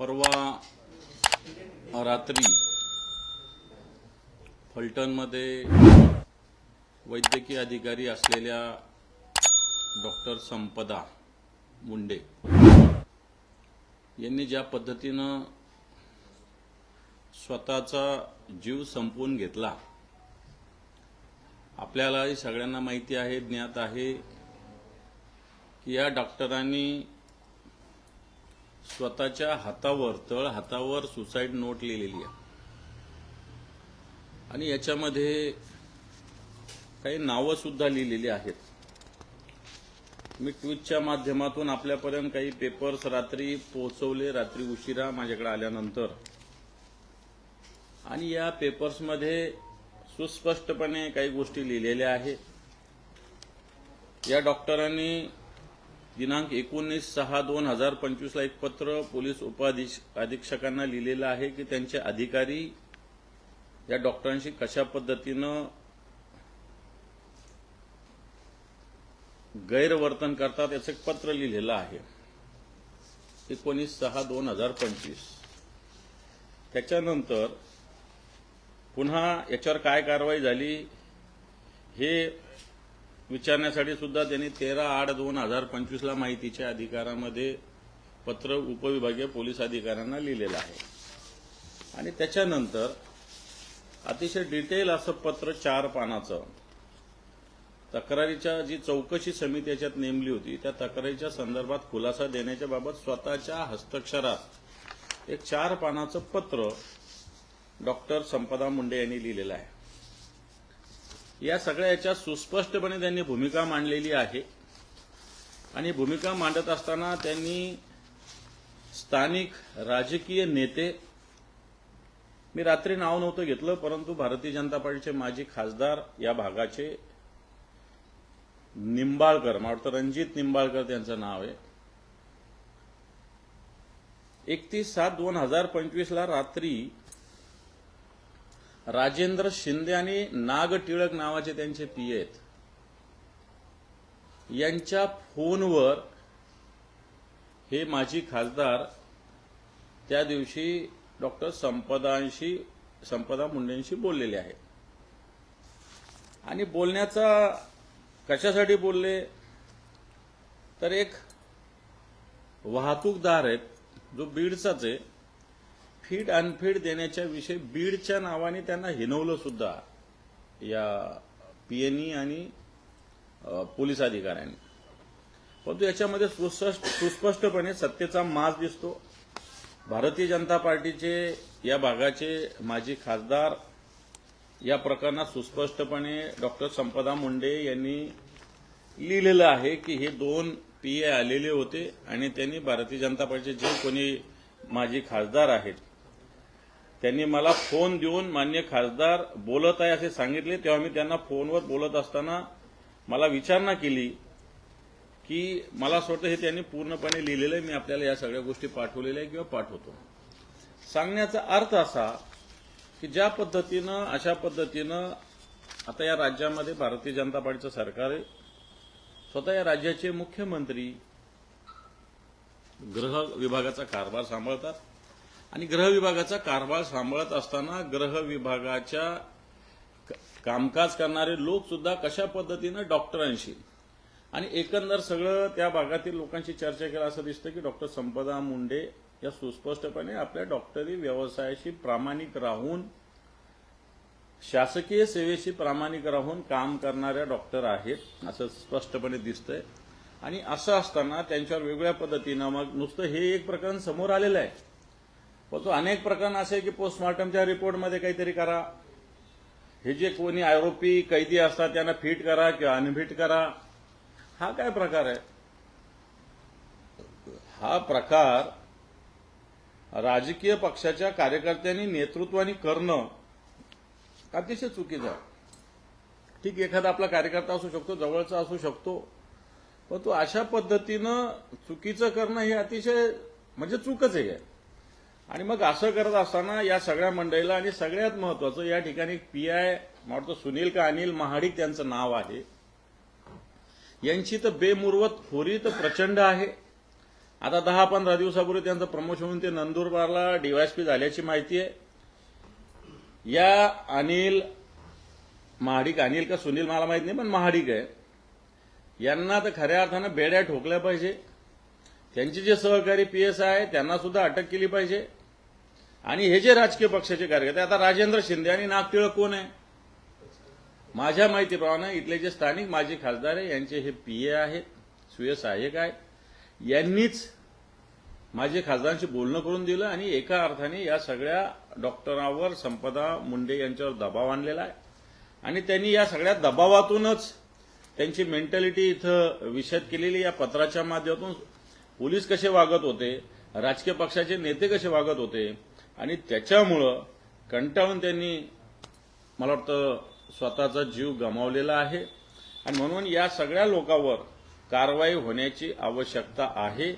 परवा रात्री फलटणमध्ये वैद्यकीय अधिकारी असलेल्या डॉक्टर संपदा मुंडे यांनी ज्या पद्धतीनं स्वतःचा जीव संपवून घेतला आपल्यालाही सगळ्यांना माहिती आहे ज्ञात आहे की या डॉक्टरांनी स्वतःच्या हातावर तळ हातावर सुसाईड नोट लिहिलेली आहे. आणि याच्यामध्ये काही नावं सुद्धा लिहिलेली आहेत. मी ट्विटच्या माध्यमातून आपल्यापर्यंत काही पेपर्स रात्री पोहोचवले रात्री उशिरा माझ्याकडे आल्यानंतर. आणि या पेपर्समध्ये सुस्पष्टपणे काही गोष्टी लिहिलेल्या आहेत. या डॉक्टरांनी दिनांक एकोणीस सहा दोन हजार पंचवीसला एक पत्र पोलीस उपाधीश अधीक्षकांना लिहिलेलं आहे की त्यांचे अधिकारी या डॉक्टरांशी कशा पद्धतीनं गैरवर्तन करतात याचं एक पत्र लिहिलेलं आहे. एकोणीस सहा दोन हजार पंचवीस. त्याच्यानंतर पुन्हा याच्यावर काय कारवाई झाली हे विचारण्यासाठी सुद्धा त्यांनी तेरा आठ दोन हजार पंचवीसला माहितीच्या अधिकारामध्ये पत्र उपविभागीय पोलीस अधिकाऱ्यांना लिहिलेलं आहे. आणि त्याच्यानंतर अतिशय डिटेल असं पत्र चार पानाचं तक्रारीच्या जी चौकशी समिती याच्यात नेमली होती त्या तक्रारीच्या संदर्भात खुलासा देण्याच्या बाबत स्वतःच्या हस्ताक्षरात एक चार पानाचं पत्र डॉक्टर संपदा मुंडे यांनी लिहिलेलं आहे. या सगळ्या याच्यात सुस्पष्टपणे त्यांनी भूमिका मांडलेली आहे. आणि भूमिका मांडत असताना त्यांनी स्थानिक राजकीय नेते मी रात्री नाव नव्हतं घेतलं परंतु भारतीय जनता पार्टीचे माजी खासदार या भागाचे निंबाळकर मला वाटतं रणजित निंबाळकर त्यांचं नाव आहे. एकतीस सात दोन हजार पंचवीसला रात्री राजेंद्र शिंदे आणि नाग टिळक नावाचे त्यांचे पी आहेत. यांच्या फोनवर हे माजी खासदार त्या दिवशी डॉक्टर संपदांशी संपदा मुंडेंशी बोललेले आहे आणि बोलण्याचा कशासाठी बोलले? तर एक वाहतूकदार आहेत जो बीडचाच आहे फीड अनफीड देण्याच्या विषयी बीडच्या नावाने त्यांना हिनवलं सुद्धा. या पीएनई आणि पोलीस अधिकाऱ्यांनी. परंतु याच्यामध्ये सुस्पष्टपणे सत्तेचा माज दिसतो. भारतीय जनता पार्टीचे या भागाचे माजी खासदार या प्रकरणात सुस्पष्टपणे डॉक्टर संपदा मुंडे यांनी लिहिलेलं आहे की हे दोन पी ए आलेले होते आणि त्यांनी भारतीय जनता पार्टीचे जे कोणी माजी खासदार आहेत त्यांनी मला फोन देऊन मान्य खासदार बोलत आहे असे सांगितले. तेव्हा मी त्यांना फोनवर बोलत असताना मला विचारणा केली की मला असं वाटतं हे त्यांनी पूर्णपणे लिहिलेलं आहे. मी आपल्याला या सगळ्या गोष्टी पाठवलेल्या आहे किंवा पाठवतो. सांगण्याचा अर्थ असा की ज्या पद्धतीनं अशा पद्धतीनं आता या राज्यामध्ये भारतीय जनता पार्टीचं सरकार आहे. स्वतः या राज्याचे मुख्यमंत्री गृह विभागाचा कारभार सांभाळतात. आणि ग्रह विभागाचा कारभार सांभाळत असताना ग्रह विभागाच्या कामकाज करणारे लोक सुद्धा कशा पद्धतीनं डॉक्टरांशी? आणि एकंदर सगळं त्या भागातील लोकांशी चर्चा केला असं दिसतं की डॉक्टर संपदा मुंडे या सुस्पष्टपणे आपल्या डॉक्टरी व्यवसायाशी प्रामाणिक राहून शासकीय सेवेशी प्रामाणिक राहून काम करणाऱ्या डॉक्टर आहेत असं स्पष्टपणे दिसतंय. आणि असं असताना त्यांच्यावर वेगवेगळ्या पद्धतीनं मग नुसतं हे एक प्रकरण समोर आलेलं आहे. पण तो अनेक प्रकरण असे की पोस्टमॉर्टमच्या रिपोर्टमध्ये काहीतरी करा. हे जे कोणी आरोपी कैदी असतात त्यांना फिट करा किंवा अनफिट करा. हा काय प्रकार आहे? हा प्रकार राजकीय पक्षाच्या कार्यकर्त्यांनी नेतृत्वाने करणं अतिशय चुकीचं आहे. ठीक एखादा आपला कार्यकर्ता असू शकतो जवळचा असू शकतो पण तो अशा पद्धतीनं चुकीचं करणं हे अतिशय म्हणजे चुकच आहे. आणि मग असं करत असताना या सगळ्या मंडळीला आणि सगळ्यात महत्वाचं या ठिकाणी पी आय म्हणतो सुनील का अनिल महाडिक त्यांचं नाव आहे. यांची तर बेमुर्वत खोरी तर प्रचंड आहे. आता दहा पंधरा दिवसापूर्वी त्यांचं प्रमोशन होऊन ते नंदुरबारला डीवायसपी झाल्याची माहिती आहे. या अनिल महाडिक अनिल का सुनील मला माहीत नाही पण महाडिक आहे. यांना तर खऱ्या अर्थानं बेड्या ठोकल्या पाहिजे. त्यांचे जे सहकारी पी एस आहे त्यांना सुद्धा अटक केली पाहिजे. आणि हे जे राजकीय पक्षाचे कार्यकर्ते आता राजेंद्र शिंदे आणि नागटिळक कोण आहे? माझ्या माहितीप्रमाणे इथले जे स्थानिक माजी खासदार आहे यांचे हे पी ए आहेत सुय सहाय्यक आहेत. यांनीच माझे खासदारांशी बोलणं करून दिलं आणि एका अर्थाने या सगळ्या डॉक्टरांवर संपदा मुंडे यांच्यावर दबाव आणलेला आहे. आणि त्यांनी या सगळ्या दबावातूनच त्यांची मेंटॅलिटी इथं विषद केलेली या पत्राच्या माध्यमातून पोलीस कसे वागत होते राजकीय पक्षाचे नेते कसे वागत होते आणि त्याच्यामुळं कंटाळून त्यांनी मला वाटतं स्वतःचा जीव गमावलेला आहे. आणि म्हणून या सगळ्या लोकांवर कारवाई होण्याची आवश्यकता आहे.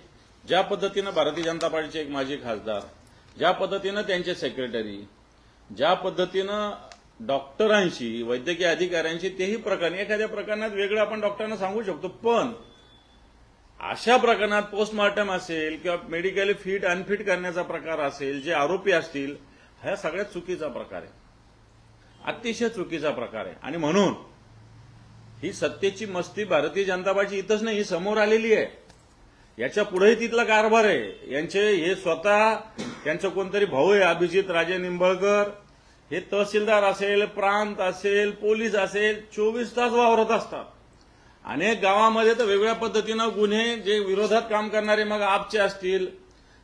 ज्या पद्धतीनं भारतीय जनता पार्टीचे एक माजी खासदार ज्या पद्धतीनं त्यांचे सेक्रेटरी ज्या पद्धतीनं डॉक्टरांशी वैद्यकीय अधिकाऱ्यांशी तेही प्रकरण एखाद्या प्रकरणात वेगळं आपण डॉक्टरांना सांगू शकतो. पण अशा प्रकरणात पोस्टमॉर्टम असेल किंवा मेडिकली फिट अनफिट करण्याचा प्रकार असेल जे आरोपी असतील हा सगळ्यात चुकीचा प्रकार आहे. अतिशय चुकीचा प्रकार आहे. आणि म्हणून ही सत्तेची मस्ती भारतीय जनता पार्टी इथंच नाही ही समोर आलेली आहे. याच्या पुढेही तिथला कारभार आहे. यांचे हे स्वतः त्यांचं कोणतरी भाऊ आहे अभिजित राजे निंबळकर. हे तहसीलदार असेल प्रांत असेल पोलीस असेल चोवीस तास वावरत असतात. अनेक गावामध्ये तर वेगवेगळ्या पद्धतीनं गुन्हे जे विरोधात काम करणारे मग आपचे असतील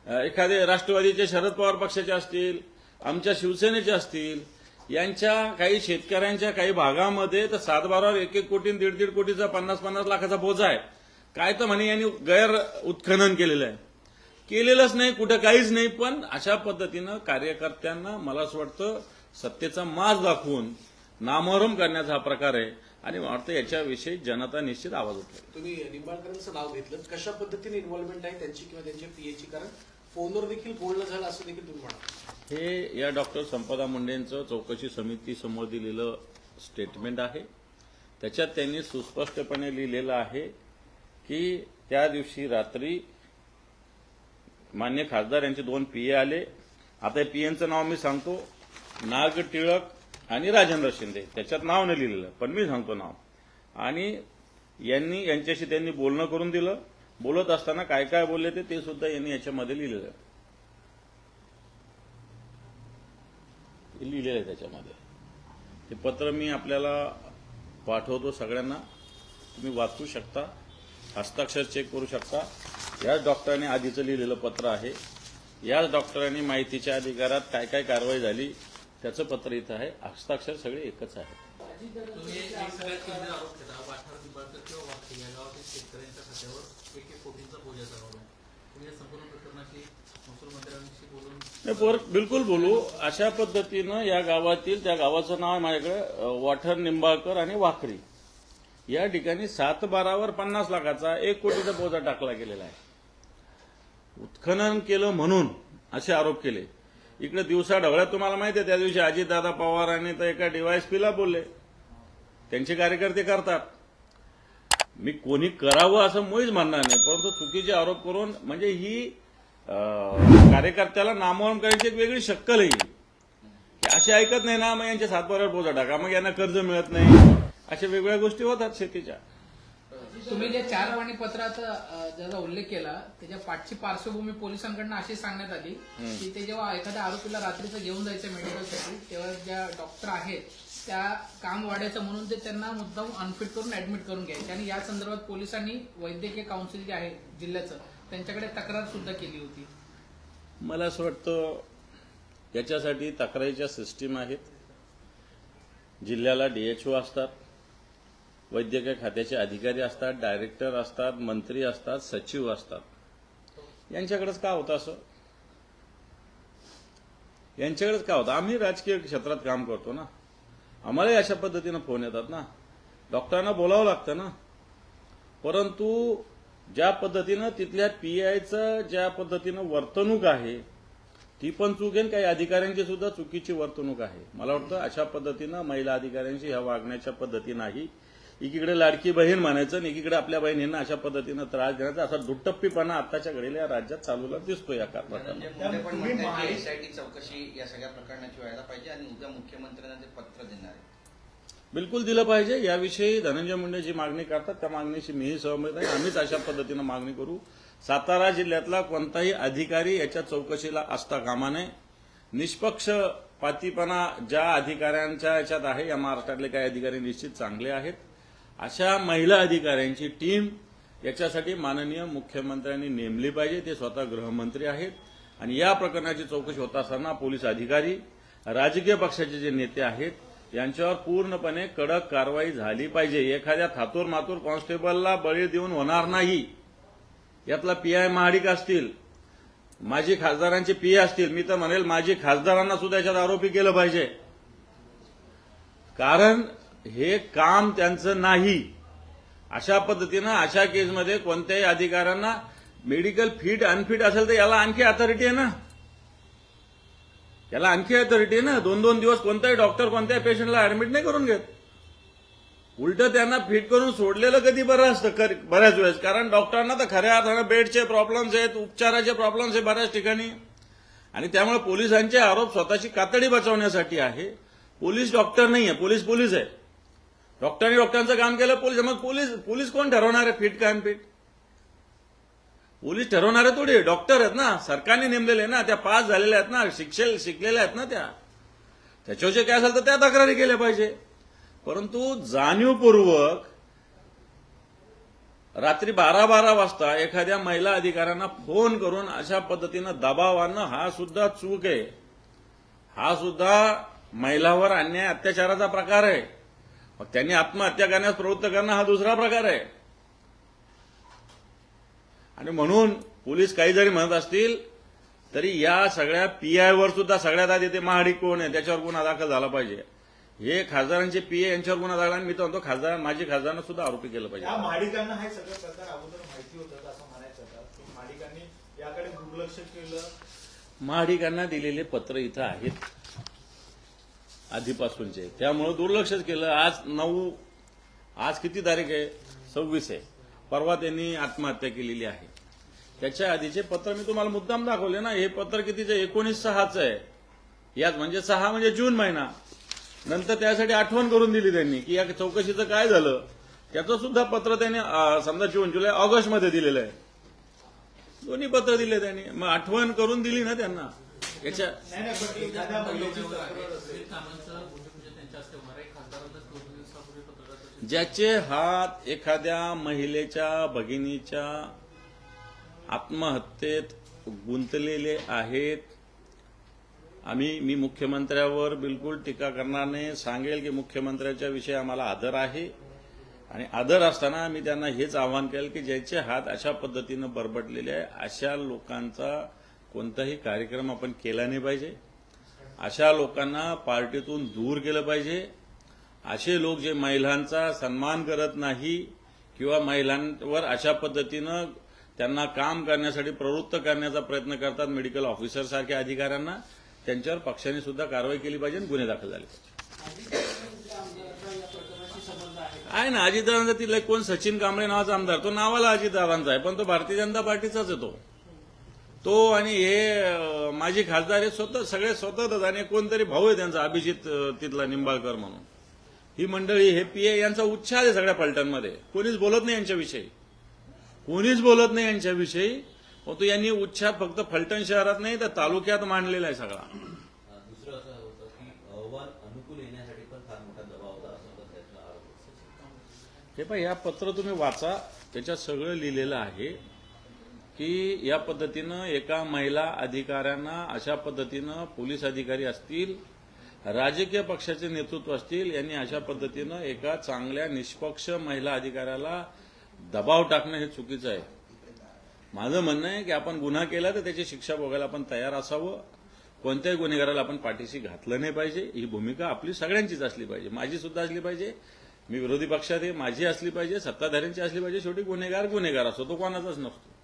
एखादे राष्ट्रवादीचे शरद पवार पक्षाचे असतील आमच्या शिवसेनेचे असतील यांच्या काही शेतकऱ्यांच्या काही भागामध्ये तर सातबारावर एक एक कोटी दीड दीड कोटीचा पन्नास पन्नास लाखाचा बोजा आहे. काय तर म्हणे यांनी गैर उत्खनन केलेलं आहे. केलेलंच नाही कुठं काहीच नाही पण अशा पद्धतीनं कार्यकर्त्यांना मला असं वाटतं सत्तेचा माज दाखवून नामोहरम करण्याचा हा प्रकार आहे. आणि मला वाटतं याच्याविषयी जनता निश्चित आवाज उठेल तुम्ही निंबाळकरांचं नाव घेतलं. कशा पद्धतीने इन्व्हॉल्वमेंट आहे त्यांची किंवा त्यांच्या पीएची कारण फोनवर देखील बोलणं झालं असं देखील तुम्ही म्हणा हे या डॉक्टर संपदा मुंडेंचं चौकशी समिती समोर दिलेलं स्टेटमेंट आहे. त्याच्यात त्यांनी सुस्पष्टपणे लिहिलेलं आहे की त्या दिवशी रात्री मान्य खासदार यांचे दोन पीए आले. आता या पीएनचं नाव मी सांगतो. नाग टिळक आणि राजेंद्र शिंदे. त्याच्यात नाव नाही लिहिलेलं पण मी सांगतो नाव. आणि यांनी यांच्याशी त्यांनी बोलणं करून दिलं. बोलत असताना काय काय बोलले ते ते सुद्धा यांनी याच्यामध्ये लिहिलेलं आहे. लिहिलेलं आहे त्याच्यामध्ये. ते पत्र मी आपल्याला पाठवतो सगळ्यांना. तुम्ही वाचू शकता हस्ताक्षर चेक करू शकता. याच डॉक्टरांनी आधीचं लिहिलेलं पत्र आहे. याच डॉक्टरांनी माहितीच्या अधिकारात काय काय कारवाई झाली. त्याचं पत्र इथं आहे. हस्ताक्षर सगळे एकच आहे बिलकुल बोलू. अशा पद्धतीनं या गावातील त्या गावाचं नाव आहे माझ्याकडे वाठर निंबाळकर आणि वाखरी या ठिकाणी सात बारावर पन्नास लाखाचा एक कोटीचा बोजा टाकला गेलेला आहे. उत्खनन केलं म्हणून असे आरोप केले. इकडे दिवसा ढवळ्यात तुम्हाला माहिती आहे त्या दिवशी अजितदादा पवारांनी तर एका डीवायएसपीला बोलले. त्यांचे कार्यकर्ते करतात. मी कोणी करावं असं मुळीच म्हणणार नाही परंतु चुकीचे आरोप करून म्हणजे ही कार्यकर्त्याला नामोहरम करायची एक वेगळी शक्कल आहे असे ऐकत नाही ना मग यांच्या सातबाऱ्यावर बोजा टाका मग यांना कर्ज मिळत नाही. अशा वेगवेगळ्या गोष्टी होतात शेतीच्या. तुम्ही जे चार वाणी पत्रात अ, ज्याचा उल्लेख केला त्याच्या पाठची पार्श्वभूमी पोलिसांकडनं अशी सांगण्यात आली की ते जेव्हा एखाद्या आरोपीला रात्रीचं घेऊन जायचं मेडिकलसाठी तेव्हा ज्या डॉक्टर आहेत त्या काम वाढायचं म्हणून ते त्यांना मुद्दाम अनफिट करून ऍडमिट करून घ्यायचे. आणि या संदर्भात पोलिसांनी वैद्यकीय काउन्सिल जे आहे जिल्ह्याचं त्यांच्याकडे तक्रार सुद्धा केली होती. मला असं वाटतं याच्यासाठी तक्रारीच्या सिस्टीम आहेत. जिल्ह्याला डीएचओ असतात. वैद्यकीय खात्याचे अधिकारी असतात डायरेक्टर असतात मंत्री असतात सचिव असतात. यांच्याकडेच का होतं असं? यांच्याकडेच का होतं? आम्ही राजकीय क्षेत्रात काम करतो ना. आम्हालाही अशा पद्धतीनं फोन येतात ना. डॉक्टरांना बोलावं लागतं ना. परंतु ज्या पद्धतीनं तिथल्या पीआयचं ज्या पद्धतीनं वर्तणूक आहे ती पण चूक आहे काही अधिकाऱ्यांची सुद्धा चुकीची वर्तणूक आहे. मला वाटतं अशा पद्धतीनं महिला अधिकाऱ्यांशी ह्या वागण्याच्या पद्धती नाही. एकीकडे लाडकी बहीण म्हणायचं आणि एकीकडे आपल्या बहिणींना अशा पद्धतीनं त्रास देण्याचा असा दुटप्पीपणा आत्ताच्या घडीला या राज्यात चालूला दिसतो या कारणात एसआयटी चौकशी या सगळ्या प्रकरणाची व्हायला पाहिजे आणि उद्या मुख्यमंत्र्यांना ते पत्र देणार आहे बिलकुल दिलं पाहिजे. याविषयी धनंजय मुंडे जी मागणी करतात त्या मागणीशी मीही सहमत आहे. आम्हीच अशा पद्धतीनं मागणी करू. सातारा जिल्ह्यातला कोणताही अधिकारी याच्या चौकशीला असता कामा नये. निष्पक्ष पातीपणा ज्या अधिकाऱ्यांच्या याच्यात आहे या महाराष्ट्रातले काही अधिकारी निश्चित चांगले आहेत. अशा महिला अधिकाऱ्यांची टीम याच्यासाठी माननीय मुख्यमंत्र्यांनी नेमली पाहिजे. ते स्वतः गृहमंत्री आहेत. आणि या प्रकरणाची चौकशी होत असताना पोलीस अधिकारी राजकीय पक्षाचे जे नेते आहेत यांच्यावर पूर्णपणे कडक कारवाई झाली पाहिजे. एखाद्या थातूर मातूर कॉन्स्टेबलला बळी देऊन होणार नाही. यातला पीआय महाडिक असतील माजी खासदारांचे पीए असतील मी तर म्हणेल माजी खासदारांना सुद्धा याच्यात आरोपी केलं पाहिजे. कारण हे काम त्यांचं नाही. अशा पद्धतीनं अशा केसमध्ये कोणत्याही अधिकाऱ्यांना मेडिकल फिट अनफिट असेल तर याला आणखी अथॉरिटी आहे ना? याला आणखी अथॉरिटी आहे ना? दोन दोन दिवस कोणताही डॉक्टर कोणत्याही पेशंटला ऍडमिट नाही करून घेत. उलट त्यांना फिट करून सोडलेलं कधी बरं असतं? बऱ्याच वेळेस. कारण डॉक्टरांना तर खऱ्या अर्थानं बेडचे प्रॉब्लेम्स आहेत उपचाराचे प्रॉब्लेम्स आहेत बऱ्याच ठिकाणी. आणि त्यामुळे पोलिसांचे आरोप स्वतःची कातडी बचावण्यासाठी आहे. पोलीस डॉक्टर नाही आहे पोलीस पोलीस आहे. डॉक्टरांनी डॉक्टरांचं काम केलं पोलीस मग पोलीस पोलीस कोण ठरवणार आहे? फिट काय अनफिट पोलीस ठरवणारे थोडी. डॉक्टर आहेत ना सरकारने नेमलेले आहे ना त्या पास झालेल्या आहेत ना शिक्षे शिकलेल्या आहेत ना त्या. त्याच्याविषयी काय असेल तर त्या तक्रारी केल्या पाहिजे. परंतु जाणीवपूर्वक रात्री बारा बारा वाजता एखाद्या महिला अधिकाऱ्यांना फोन करून अशा पद्धतीनं दबाव आणणं हा सुद्धा चूक आहे. हा सुद्धा महिलावर अन्याय अत्याचाराचा प्रकार आहे. मग त्यांनी आत्महत्या करण्यास प्रवृत्त करणं हा दुसरा प्रकार आहे. आणि म्हणून पोलीस काही जरी म्हणत असतील तरी या सगळ्या पीआयवर सुद्धा सगळ्यात आधी ते महाडिक कोण आहे त्याच्यावर गुन्हा दाखल झाला पाहिजे. हे खासदारांचे पीए यांच्यावर गुन्हा दाखल आणि मी तर म्हणतो खासदार माजी खासदारांना सुद्धा आरोपी केलं पाहिजे. माडिकांना हे सगळं प्रकार अगोदर माहिती होतं असं म्हणायचं माडिकांनी याकडे दुर्लक्ष केलं. महाडिकांना दिलेले पत्र इथं आहेत. आधीपासूनचे. त्यामुळं दुर्लक्षच केलं. आज नऊ आज किती तारीख आहे? सव्वीस आहे. परवा त्यांनी आत्महत्या केलेली आहे. त्याच्या आधीचे पत्र मी तुम्हाला मुद्दाम दाखवले ना हे पत्र कितीचे? एकोणीस सहाचं आहे. यात म्हणजे सहा म्हणजे जून महिना. नंतर त्यासाठी आठवण करून दिली त्यांनी की या चौकशीचं काय झालं? त्याचं सुद्धा पत्र त्यांनी समजा जून जुलै ऑगस्टमध्ये दिलेलं आहे. दोन्ही पत्र दिले त्यांनी. मग आठवण करून दिली ना त्यांना. याच्या पत्रकारांची ज्याचे हात एखाद्या महिलेच्या भगिनीच्या आत्महत्येत गुंतलेले आहेत. आम्ही मी मुख्यमंत्र्यावर बिलकुल टीका करणार नाही. सांगेल की मुख्यमंत्र्याच्या विषयी आम्हाला आदर आहे. आणि आदर असताना मी त्यांना हेच आवाहन केलं की ज्याचे हात अशा पद्धतीनं बरबटलेले आहे अशा लोकांचा कोणताही कार्यक्रम आपण केला नाही पाहिजे. अशा लोकांना पार्टीतून दूर केलं पाहिजे. असे लोक जे महिलांचा सन्मान करत नाही किंवा महिलांवर अशा पद्धतीनं त्यांना काम करण्यासाठी प्रवृत्त करण्याचा प्रयत्न करतात मेडिकल ऑफिसर सारख्या अधिकाऱ्यांना त्यांच्यावर पक्षाने सुद्धा कारवाई केली पाहिजे आणि गुन्हे दाखल झाले आहे ना अजितदादांचा तिथला कोण सचिन कांबळे नावाचा आमदार तो नावाला अजितदादांचा आहे पण तो भारतीय जनता पार्टीचाच आहे तो तो आणि हे माजी खासदार हे स्वतः सगळे स्वतःच आणि कोणतरी भाऊ आहे त्यांचा अभिजित तिथला निंबाळकर म्हणून. ही मंडळी हे पीए यांचा उच्छाद आहे सगळ्या पलटणमध्ये कोणीच बोलत नाही यांच्याविषयी. कोणीच बोलत नाही यांच्याविषयी. परंतु यांनी उच्छाद फक्त फलटण शहरात नाही तर तालुक्यात मांडलेला आहे सगळा. दुसरं असं होतं की अहवाल अनुकूल येण्यासाठी पण फार मोठा दबाव होता असं होता त्याचा आरोप. होता. हे पाय या पत्र तुम्ही वाचा त्याच्यात सगळं लिहिलेलं आहे. की या पद्धतीनं एका महिला अधिकाऱ्यांना अशा पद्धतीनं पोलीस अधिकारी असतील राजकीय पक्षाचे नेतृत्व असतील यांनी अशा पद्धतीनं एका चांगल्या निष्पक्ष महिला अधिकाऱ्याला दबाव टाकणं हे चुकीचं आहे. माझं म्हणणं आहे की आपण गुन्हा केला तर त्याची शिक्षा भोगायला आपण तयार असावं. कोणत्याही गुन्हेगाराला आपण पाठीशी घातलं नाही पाहिजे. ही भूमिका आपली सगळ्यांचीच असली पाहिजे. माझी सुद्धा असली पाहिजे. मी विरोधी पक्षात आहे माझी असली पाहिजे सत्ताधाऱ्यांची असली पाहिजे. शेवटी गुन्हेगार गुन्हेगार असतो तो कोणाचाच नसतो.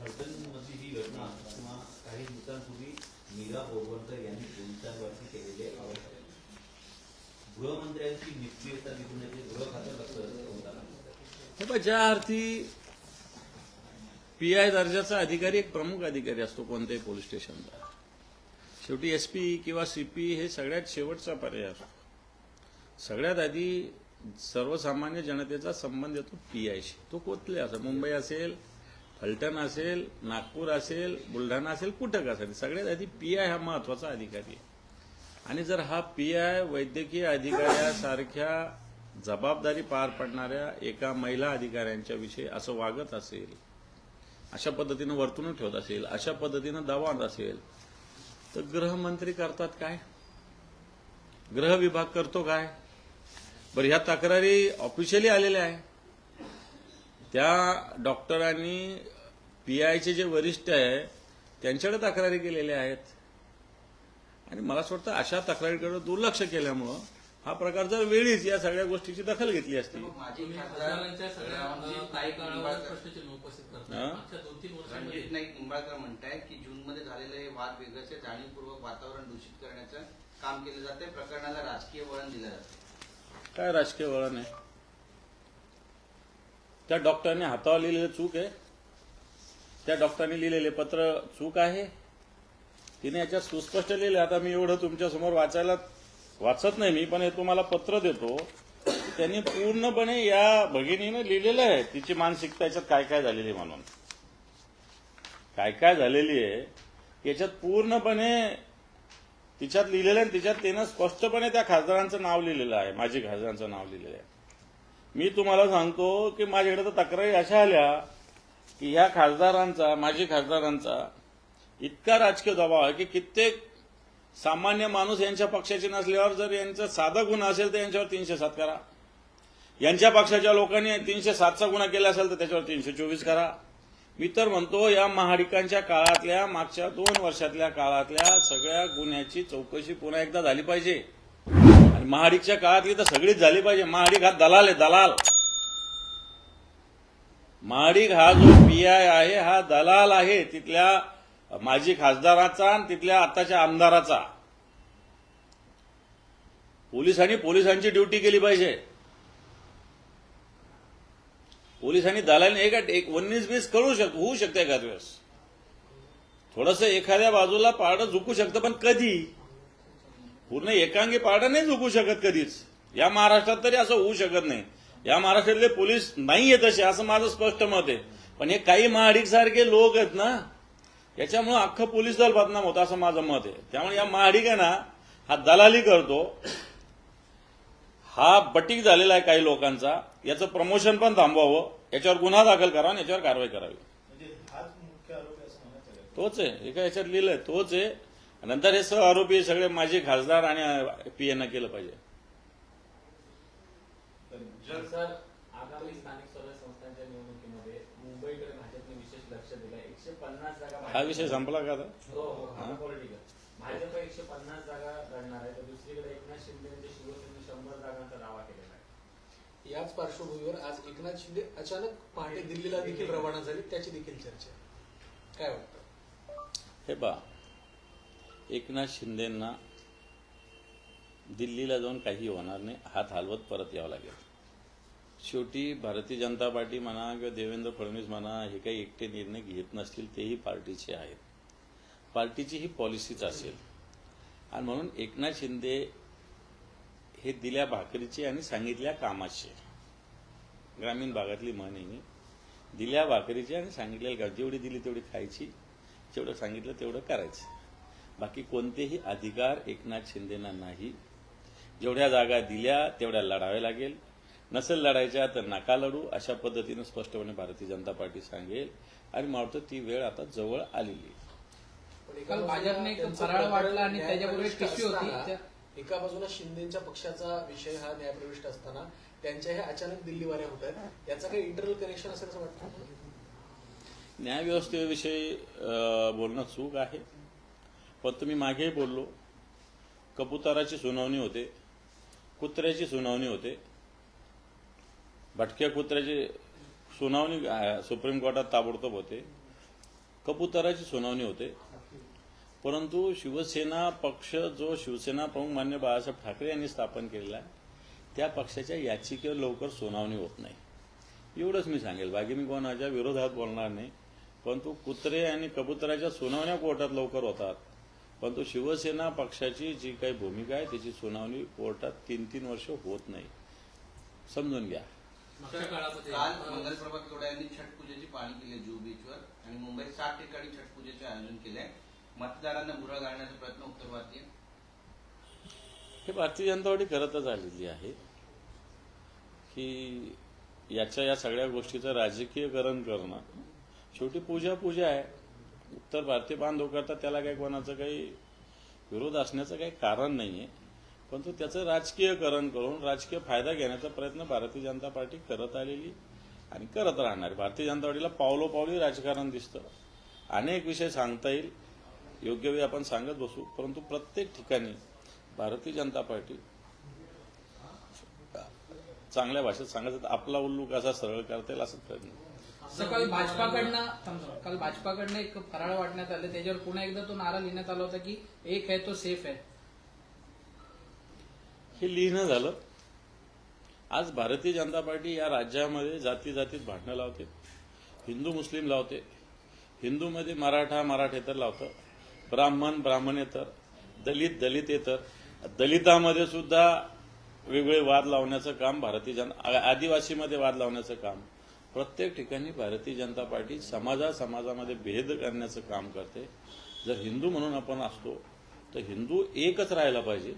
ही घटना किंवा काही दिवसांपूर्वी मीरा बोरवणकर यांनी पोलिसांवरती केलेले आरोप गृहमंत्र्यांची येते गृह ज्या अर्थी पी आय दर्जाचा अधिकारी एक प्रमुख अधिकारी असतो कोणत्याही पोलीस स्टेशनला. शेवटी एस पी किंवा सी पी हे सगळ्यात शेवटचा पर्याय असतो. सगळ्यात आधी सर्वसामान्य जनतेचा संबंध येतो पी आयशी तो कोथले असं मुंबई असेल फलटण असेल नागपूर असेल बुलढाणा असेल कुठं का असेल सगळ्यात आधी पी आय हा महत्त्वाचा अधिकारी आहे. आणि जर हा पी आय वैद्यकीय अधिकाऱ्यासारख्या जबाबदारी पार पडणाऱ्या एका महिला अधिकाऱ्यांच्या विषयी असं वागत असेल अशा पद्धतीनं वर्तणूक ठेवत असेल अशा पद्धतीनं दबाव असेल तर गृहमंत्री करतात काय? गृह विभाग करतो काय? बरं ह्या तक्रारी ऑफिशियली आलेल्या आहे त्या डॉक्टरांनी पी आयचे जे वरिष्ठ आहे त्यांच्याकडे तक्रारी केलेल्या आहेत. आणि मला असं वाटतं अशा तक्रारीकडे दुर्लक्ष केल्यामुळं हा प्रकार जर वेळीच या सगळ्या गोष्टीची दखल घेतली असती. नाईक निंबाळकर हा? म्हणतायत की जूनमध्ये झालेलं हे वाद वेगळ्याचे जाणीवपूर्वक वातावरण दूषित करण्याचं काम केलं जाते प्रकरणाला राजकीय वळण दिलं जातं काय राजकीय वळण आहे? त्या डॉक्टरने हातावर लिहिलेलं चूक आहे. त्या डॉक्टरने लिहिलेले पत्र चूक आहे. तिने याच्यात सुस्पष्ट लिहिले. आता मी एवढं तुमच्यासमोर वाचायला वाचत नाही मी पण हे तुम्हाला पत्र देतो. त्यांनी पूर्णपणे या भगिनीनं लिहिलेलं आहे. तिची मानसिकता याच्यात काय काय झालेली आहे म्हणून. काय काय झालेली आहे. याच्यात पूर्णपणे तिच्यात लिहिलेलं आहे तिच्यात तिनं स्पष्टपणे त्या खासदारांचं नाव लिहिलेलं आहे. माजी खासदारांचं नाव लिहिलेलं आहे. मी तुम्हाला सांगतो की माझ्याकडे तर तक्रारी अशा आल्या की ह्या खासदारांचा माजी खासदारांचा इतका राजकीय दबाव आहे की कित्येक सामान्य माणूस यांच्या पक्षाचे नसल्यावर जर यांचा साधा गुन्हा असेल तर यांच्यावर तीनशे सात करा. यांच्या पक्षाच्या लोकांनी तीनशे सातचा गुन्हा केला असेल तर त्याच्यावर तीनशे चोवीस करा. मी तर म्हणतो या महाडिकांच्या काळातल्या मागच्या दोन वर्षातल्या काळातल्या सगळ्या गुन्ह्याची चौकशी पुन्हा एकदा झाली पाहिजे. आणि महाडिकच्या काळातली तर सगळीच झाली पाहिजे. महाडिक हा दलाल आहे दलाल. महाडिक हा जो पी आय आहे हा दलाल आहे तिथल्या माजी खासदाराचा आणि तिथल्या आताच्या आमदाराचा. पोलिसांनी पोलिसांची ड्युटी केली पाहिजे. पोलिसांनी दलालने एक एक उन्नीस बीस कळू शक होऊ शकते एखाद वेळेस. थोडस एखाद्या बाजूला पारडं झुकू शकतं पण कधी? पूर्ण एकांगी पारडं नाही झुकू शकत कधीच. या महाराष्ट्रात तरी असं होऊ शकत नाही. या महाराष्ट्रातले पोलीस नाहीये तसे असं माझं स्पष्ट मत आहे. पण हे काही महाडिक सारखे लोक आहेत ना याच्यामुळे अख्खं पोलीस दल बदनाम होतं असं माझं मत आहे. त्यामुळे या महाडिक आहे ना हा दलाली करतो. हा बटीक झालेला आहे काही लोकांचा. याचं प्रमोशन पण थांबवावं. याच्यावर गुन्हा दाखल करावा आणि याच्यावर कारवाई करावी. म्हणजे असं? तोच आहे. एका याच्यात लिहिलंय तोच आहे. नंतर हे सह आरोपी सगळे माझे खासदार आणि पी एन केलं पाहिजे. सर आगामी स्थानिक स्वराज्य संस्थांच्या निवडणुकीमध्ये मुंबईकडे भाजपने विशेष लक्ष दिलं एकशे पन्नास जागा हा भाजप- विषय संपला का आता? हो हो पॉलिटिकल भाजप एकशे पन्नास जागा लढणार आहे तर दुसरीकडे एकनाथ शिंदे यांचे शिवसेनेने शंभर जागांचा दावा केलेला आहे. याच पार्श्वभूमीवर आज एकनाथ शिंदे अचानक पहाटे दिल्लीला देखील रवाना झाले त्याची देखील चर्चा. आहे. काय वाटतं? हे बा एकनाथ शिंदेंना दिल्लीला जाऊन काही होणार नाही. हात हलवत परत यावं लागेल. शेवटी भारतीय जनता पार्टी म्हणा किंवा देवेंद्र फडणवीस म्हणा हे काही एकटे निर्णय घेत नसतील तेही पार्टीचे आहेत. पार्टीची ही पॉलिसीच असेल. आणि म्हणून एकनाथ शिंदे हे दिल्या भाकरीचे आणि सांगितल्या कामाचे. ग्रामीण भागातली म्हण आहे दिल्या भाकरीचे आणि सांगितलेल्या का जेवढी दिली तेवढी खायची जेवढं सांगितलं तेवढं करायचं. बाकी कोणतेही अधिकार एकनाथ शिंदेना नाही. जेवढ्या जागा दिल्या तेवढ्या लढाव्या लागेल. नसेल लढायच्या तर नका लढू अशा पद्धतीनं स्पष्टपणे भारतीय जनता पार्टी सांगेल. आणि मला वाटतं ती वेळ आता जवळ आलेली एका काल बाजूला शिंदेच्या पक्षाचा विषय हा न्यायप्रविष्ट असताना त्यांच्या हे अचानक दिल्ली वाऱ्या होत आहेत? याचा काही इंटरनल कनेक्शन असेल असं वाटतं? न्यायव्यवस्थेविषयी अं, बोलणं चूक आहे. पण तुम्ही मागेही बोललो. कबुताराची सुनावणी होते. कुत्र्याची सुनावणी होते. भटक्या कुत्र्याची सुनावणी सुप्रीम कोर्टात ताबडतोब होते. कबुताराची सुनावणी होते. परंतु शिवसेना पक्ष जो शिवसेना प्रमुख मान्य बाळासाहेब ठाकरे यांनी स्थापन केलेला आहे त्या पक्षाच्या याचिकेवर लवकर सुनावणी होत नाही. एवढंच मी सांगेल. बाकी मी कोणाच्या विरोधात बोलणार नाही. परंतु कुत्रे आणि कबुतराच्या सुनावण्या कोर्टात लवकर होतात. परंतु शिवसेना पक्षाची जी काही भूमिका आहे त्याची सुनावणी कोर्टात तीन तीन वर्ष होत नाही. समजून घ्या. काल मंगलप्रभा तोडा यांनी छठ पूजेची पाहणी केली जुहू बीचवर आणि मुंबईत सात ठिकाणी छठ पूजेचे आयोजन केले आहे. मतदारांना भुरळ घालण्याचा प्रयत्न उत्तर भारतीय? हे भारतीय जनता पार्टी करतच आलेली आहे की याच्या या सगळ्या गोष्टीचं राजकीयकरण करणं. शेवटी पूजा पूजा आहे. उत्तर भारतीय बांधव करता त्याला काही कोणाचं काही विरोध असण्याचं काही कारण नाही आहे परंतु त्याचं राजकीयकरण करून राजकीय फायदा घेण्याचा प्रयत्न भारतीय जनता पार्टी करत आलेली आणि करत राहणार. भारतीय जनता पार्टीला पावलोपावली राजकारण दिसतं. अनेक विषय सांगता येईल. योग्य वेळी आपण सांगत बसू. परंतु प्रत्येक ठिकाणी भारतीय जनता पार्टी चांगल्या भाषेत सांगायचं तर आपला उल्लू कसा सरळ करता येईल असं प्रयत्न. सकाळी भाजपाकडनं समजा, काल भाजपाकडनं एक फराळ वाटण्यात आलं. त्याच्यावर पुन्हा एकदा तो नारा लिहिण्यात आला होता की एक आहे तो सेफ आहे. हे लिहिणं झालं. आज भारतीय जनता पार्टी या राज्यामध्ये जाती जातीत भांडणं लावते. हिंदू मुस्लिम लावते. हिंदूमध्ये मराठा मराठेतर लावतं. ब्राह्मण ब्राह्मणेतर. दलित दलितेतर. दलितामध्ये सुद्धा वेगवेगळे वाद लावण्याचं काम भारतीय जनता आदिवासीमध्ये वाद लावण्याचं काम. प्रत्येक ठिकाणी भारतीय जनता पार्टी समाजा समाजामध्ये भेद करण्याचं काम करते. जर हिंदू म्हणून आपण असतो तर हिंदू एकच राहायला पाहिजे.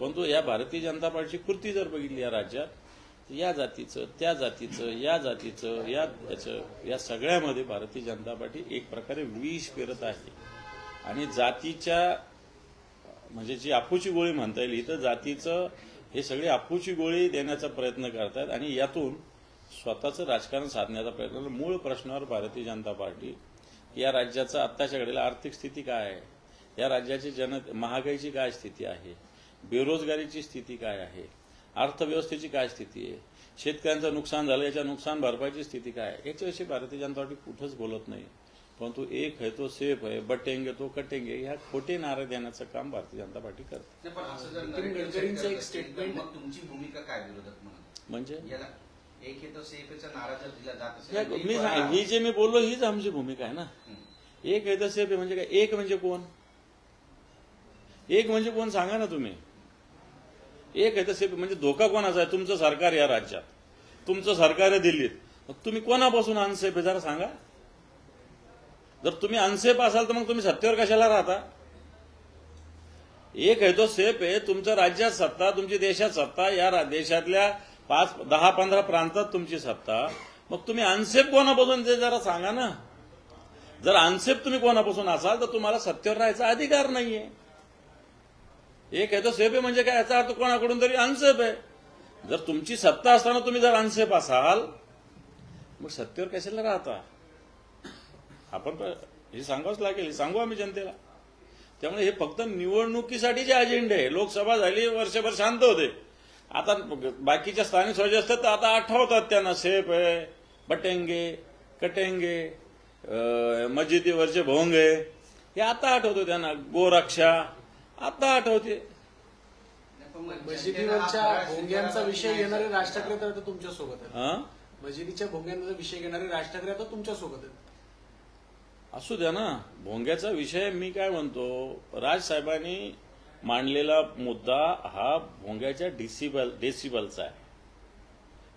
परंतु या भारतीय जनता पार्टीची कृती जर बघितली या राज्यात तर या जातीचं त्या जातीचं या जातीचं या याचं या सगळ्यामध्ये भारतीय जनता पार्टी एक प्रकारे विष पेरत आहे. आणि जातीच्या म्हणजे जी आपूची गोळी म्हणता येईल इथं जातीचं हे सगळे आपूची गोळी देण्याचा प्रयत्न करतात आणि यातून स्वतःचं राजकारण साधण्याचा प्रयत्न मूळ प्रश्नावर भारतीय जनता पार्टी या राज्याचं आत्ताच्या घडीला आर्थिक स्थिती काय आहे? या राज्याची जन महागाईची काय स्थिती आहे? बेरोजगारीची स्थिती काय आहे? अर्थव्यवस्थेची काय स्थिती आहे? शेतकऱ्यांचं नुकसान झालं याच्या नुकसान भरपाईची स्थिती काय आहे? याच्याविषयी भारतीय जनता पार्टी कुठंच बोलत नाही. परंतु एक है तो सेफ आहे बटेंगे तो कटेंगे ह्या खोटे नारे देण्याचं काम भारतीय जनता पार्टी करते. एक मग तुमची भूमिका काय म्हणजे? याला एक हे तो सेफचा नारा जर दिला जात असेल या- तर एक मी बळा- सांग- ही जे मी बोललो हीच आमची भूमिका आहे ना. हं. एक आहे तर सेफ आहे म्हणजे काय? एक म्हणजे कोण? एक म्हणजे कोण सांगा ना तुम्ही. एक आहे तर सेफ म्हणजे धोका कोणाचा आहे? तुमचं सरकार या राज्यात. तुमचं सरकार आहे दिल्लीत. मग तुम्ही कोणापासून अनसेफ आहे? जरा सांगा. जर तुम्ही अनसेफ असाल तर मग तुम्ही सत्तेवर कशाला राहता? एक आहे तो सेफ आहे तुमचं राज्यात सत्ता तुमची देशात सत्ता या रा- देशातल्या पाच दहा पंधरा प्रांतात तुमची सत्ता. मग तुम्ही अनसेफ कोणापासून ते जरा सांगा ना. जर अनसेफ तुम्ही कोणापासून असाल तर तुम्हाला सत्तेवर राहायचा अधिकार नाहीये. एक आहे तो सेफ आहे म्हणजे काय? याचा अर्थ कोणाकडून तरी अनसेफ आहे. जर तुमची सत्ता असताना तुम्ही जर अनसेफ असाल मग सत्तेवर कशाला राहता? आपण हे सांगावंच लागेल हे सांगू आम्ही जनतेला. त्यामुळे हे फक्त निवडणुकीसाठीचे अजेंडे आहे. लोकसभा झाली वर्षभर शांत होते. आता बाकीच्या स्थानिक स्वराज्य असतात तर आता आठवतात त्यांना सेफ आहे बटेंगे कटेंगे मस्जिदीवरचे भोंगे. हे आता आठवतो त्यांना गोरक्षा आता आठवते. मशिदीवरच्या भोंग्यांचा विषय घेणारे? राज ठाकरे तर आता तुमच्यासोबत आहेत. हा? मशिदीच्या भोंग्यांचा विषय घेणारे राज ठाकरे आता तुमच्यासोबत आहेत. असू द्या ना भोंग्याचा विषय मी काय म्हणतो राजसाहेबांनी मांडलेला मुद्दा हा भोंग्याच्या डिसिबल डेसिबलचा आहे.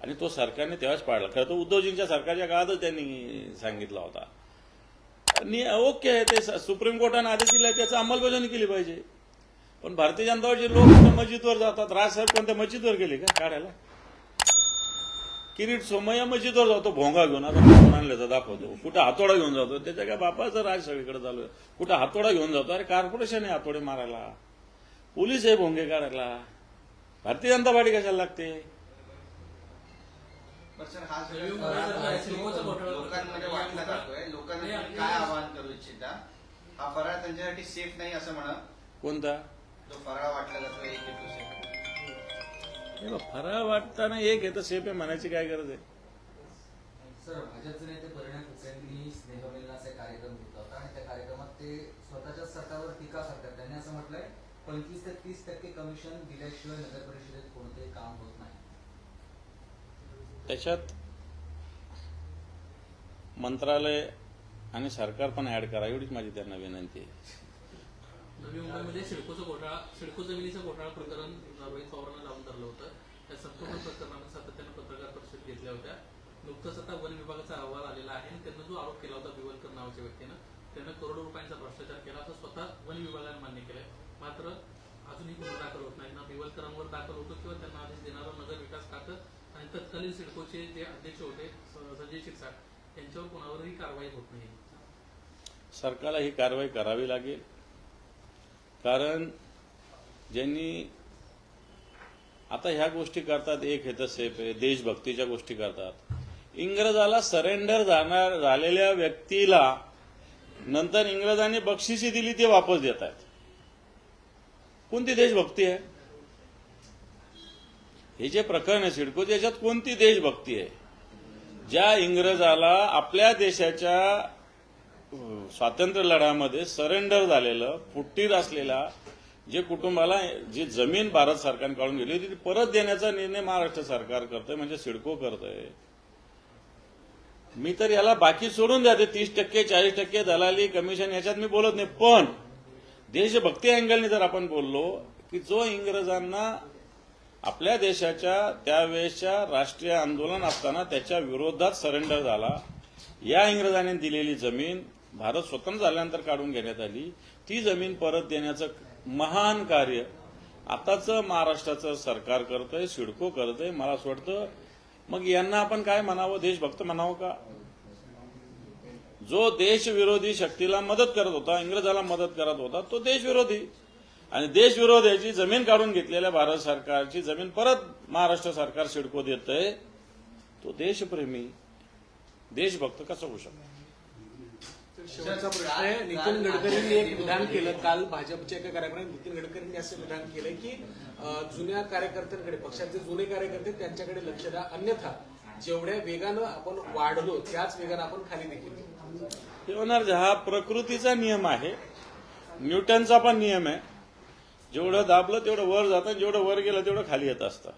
आणि तो सरकारने तेव्हाच पाडला. खरं तर उद्धवजींच्या सरकारच्या काळातच त्यांनी सांगितला होता. आणि ओके आहे ते सुप्रीम कोर्टाने आदेश दिला त्याचं अंमलबजावणी केली पाहिजे. पण भारतीय जनता पार्टीचे लोक मस्जिदवर जातात. राजसाहेब कोणत्या मस्जिदवर गेले का? काढायला? किरीट सोमय्या मस्जिदवर जातो भोंगा घेऊन. आता भोंगा आणल्याचा दाखवतो. कुठं हातोडा घेऊन जातो? त्याच्या काय बापाचं राज सगळीकडे चालू आहे. कुठं हातोडा घेऊन जातो? अरे कॉर्पोरेशन आहे हातोडे मारायला. पोलीस आहे भोंगे काढायला. भारतीय जनता पार्टी कशाला लागते? पण सर हा रवी सगळं मुंबईचा फराळ सिनेमाचा घोटाळा लोकांमध्ये वाटला जातोय लोकांना नाही, तुम्ही काय आवाहन करू इच्छिता? हा फराळ त्यांच्यासाठी सेफ नाही असं म्हणा. कोणता? जो फराळ वाटला जातोय एक हे. हे बघ, फराळ वाटताना एक आहे तर सेफ आहे म्हणायची काय गरज आहे? सर भाजपचे नेते परिणाम फुकेंनी स्नेहमिलनाचा एक कार्यक्रम घेतला होता आणि त्या कार्यक्रमात ते स्वतःच्या सरकारवर टीका करतात. त्यांनी असं म्हटलंय पंचवीस तीस टक्के कमिशन दिल्याशिवाय नगर परिषदेत कोणतेही काम होत नाही. त्याच्यात मंत्रालय आणि सरकार पण ऍड करा एवढीच माझी त्यांना विनंती आहे. नवी मुंबईमध्ये सिडकोचा घोटाळा सिडको जमिनीचा घोटाळा प्रकरण रोहित पवारांना लावून धरलं होतं. त्या संपूर्ण प्रकरणानं सातत्यानं पत्रकार परिषद घेतल्या होत्या. नुकतंच आता वन विभागाचा अहवाल आलेला आहे आणि त्यांना जो आरोप केला होता बिवलकर नावाच्या व्यक्तीनं त्यानं करोडो रुपयांचा भ्रष्टाचार केला असं स्वतः वन विभागानं मान्य केलंय. मात्र अजूनही गुन्हा दाखल होत नाही. ना बिवलकरांवर दाखल होतो किंवा त्यांना आदेश देणारा नगर विकास खातं आणि तत्कालीन सिडकोचे जे अध्यक्ष होते संजय शिरसाट यांच्यावर कोणावरही कारवाई होत नाही. सरकारला ही कारवाई करावी लागेल. कारण ज्यांनी आता ह्या गोष्टी करतात एक हे तर सेफ आहे देशभक्तीच्या गोष्टी करतात. इंग्रजाला सरेंडर जाणार झालेल्या व्यक्तीला नंतर इंग्रजांनी बक्षिसी दिली ते वापस देत आहेत कोणती देशभक्ती आहे? हे जे प्रकरण आहे सिडको याच्यात कोणती देशभक्ती आहे? ज्या इंग्रजाला आपल्या देशाच्या स्वातंत्र्य लढ्यामध्ये सरेंडर झालेलं फुट्टीर असलेला जे कुटुंबाला जी जमीन भारत सरकारने काढून गेली होती ती परत देण्याचा निर्णय महाराष्ट्र सरकार करतंय म्हणजे सिडको करतंय. मी तर याला बाकी सोडून द्या ते तीस टक्के चाळीस टक्के दलाली कमिशन याच्यात मी बोलत नाही पण देशभक्ती अँगलने जर आपण बोललो की जो इंग्रजांना आपल्या देशाच्या त्यावेळेसच्या राष्ट्रीय आंदोलन असताना त्याच्या विरोधात सरेंडर झाला या इंग्रजांनी दिलेली जमीन भारत स्वतंत्र झाल्यानंतर काढून घेण्यात आली. ती जमीन परत देण्याचं महान कार्य आताचं महाराष्ट्राचं सरकार करतंय सिडको करतंय. मला असं वाटतं मग यांना आपण काय म्हणावं? देशभक्त म्हणावं का? जो देशविरोधी शक्तीला मदत करत होता इंग्रजाला मदत करत होता तो देशविरोधी आणि देशविरोधाची जमीन काढून घेतलेल्या भारत सरकारची जमीन परत महाराष्ट्र सरकार सिडको देतंय. तो देशप्रेमी देशभक्त कसा होऊ शकतो? शेवटचा प्रश्न आहे. नितीन गडकरींनी एक विधान केलं. काल भाजपच्या एका कार्यक्रमात नितीन गडकरींनी असं विधान केलं की जुन्या कार्यकर्त्यांकडे पक्षाचे जुने कार्यकर्ते त्यांच्याकडे लक्ष द्या. अन्यथा जेवढ्या वेगानं आपण वाढलो त्याच वेगानं आपण खाली देखील होणार हा प्रकृतीचा नियम आहे. न्यूटनचा पण नियम आहे. जेवढं दाबलं तेवढं वर जातं जेवढं वर गेलं तेवढं खाली येत असतं.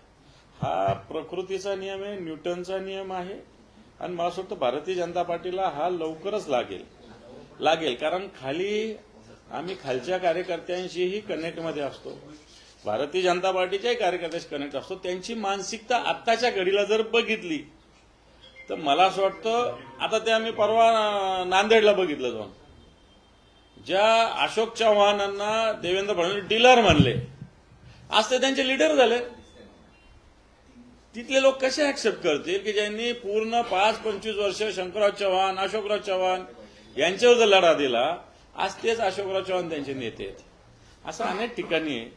हा प्रकृतीचा नियम आहे न्यूटनचा नियम आहे. आणि मला असं वाटतं भारतीय जनता पार्टीला हा लवकरच लागेल. लागेल. कारण खाली आम्ही खालच्या कार्यकर्त्यांशीही कनेक्टमध्ये असतो. भारतीय जनता पार्टीच्याही कार्यकर्त्याशी कनेक्ट असतो. त्यांची मानसिकता आत्ताच्या घडीला जर बघितली तर मला असं वाटतं आता ते आम्ही परवा नांदेडला बघितलं जाऊन. ज्या अशोक चव्हाणांना देवेंद्र फडणवीस डीलर म्हणले आज ते त्यांचे लीडर झाले. तिथले लोक कसे ऍक्सेप्ट करतील की ज्यांनी पूर्ण पाच पंचवीस वर्ष शंकरराव चव्हाण अशोकराव चव्हाण यांच्यावर जर लढा दिला आज तेच अशोकराव चव्हाण त्यांचे नेते आहेत. असं अनेक ठिकाणी आहे.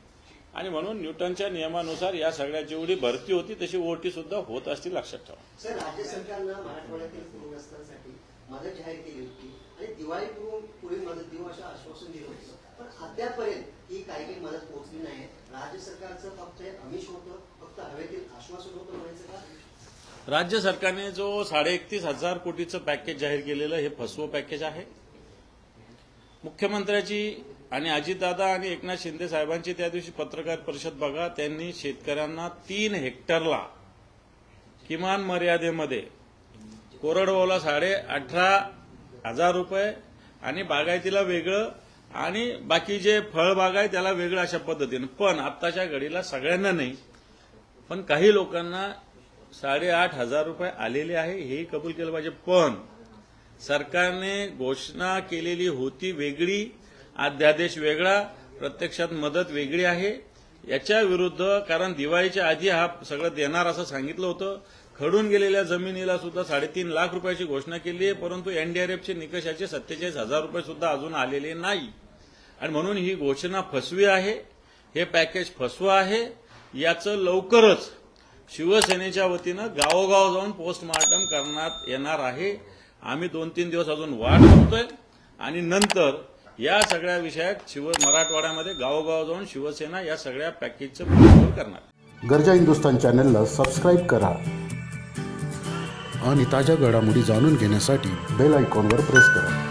आणि म्हणून न्यूटनच्या नियमानुसार या सगळ्या जेवढी भरती होती तशी ओटी सुद्धा होत असती लक्षात ठेवा. सर राज्य सरकारनं मराठवाड्यातील पूरग्रस्तांसाठी मदत जाहीर केली होती आणि दिवाळीपूर्व पुढील मदत देऊ असं आश्वासन दिलं होतं. पण अद्यापर्यंत ही काही काही मदत पोहोचली नाही. राज्य सरकारचं फक्त आमिष होतं फक्त हवेतील आश्वासन होतं म्हणायचं का? राज्य सरकारने जो साडे एकतीस हजार कोटीचं पॅकेज जाहीर केलेलं हे फसवं पॅकेज आहे. मुख्यमंत्र्याची आणि अजितदादा आणि एकनाथ शिंदे साहेबांची त्या दिवशी पत्रकार परिषद बघा त्यांनी शेतकऱ्यांना तीन हेक्टरला किमान मर्यादेमध्ये कोरडवाला साडे अठरा हजार रुपये आणि बागायतीला वेगळं आणि बाकी जे फळबाग आहे त्याला वेगळं अशा पद्धतीनं. पण आत्ताच्या घडीला सगळ्यांना नाही पण काही लोकांना साडेआठ हजार रुपये आलेले आहे हेही कबूल केलं पाहिजे. पण सरकारने घोषणा केलेली होती वेगळी अध्यादेश वेगळा प्रत्यक्षात मदत वेगळी आहे. याच्या विरुद्ध कारण दिवाळीच्या आधी हा सगळं देणार असं सांगितलं होतं. खडून गेलेल्या जमिनीला सुद्धा साडेतीन लाख रुपयाची घोषणा केली आहे परंतु एनडीआरएफचे निकषाचे सत्तेचाळीस हजार रुपये सुद्धा अजून आलेले नाही. आणि म्हणून ही घोषणा फसवी आहे. हे पॅकेज फसवं आहे. याचं लवकरच शिवसेनेच्या वतीनं गावोगाव जाऊन पोस्टमार्टम करण्यात येणार आहे. आम्ही दोन तीन दिवस अजून वाट बघतोय. आणि नंतर या सगळ्या विषयात शिव मराठवाड्यामध्ये गावोगाव जाऊन शिवसेना या सगळ्या पॅकेजचं पुनर्विचार करणार. गरजा हिंदुस्तान चॅनलला सबस्क्राईब करा. आणि ताज्या घडामोडी जाणून घेण्यासाठी बेल आयकॉनवर प्रेस करा.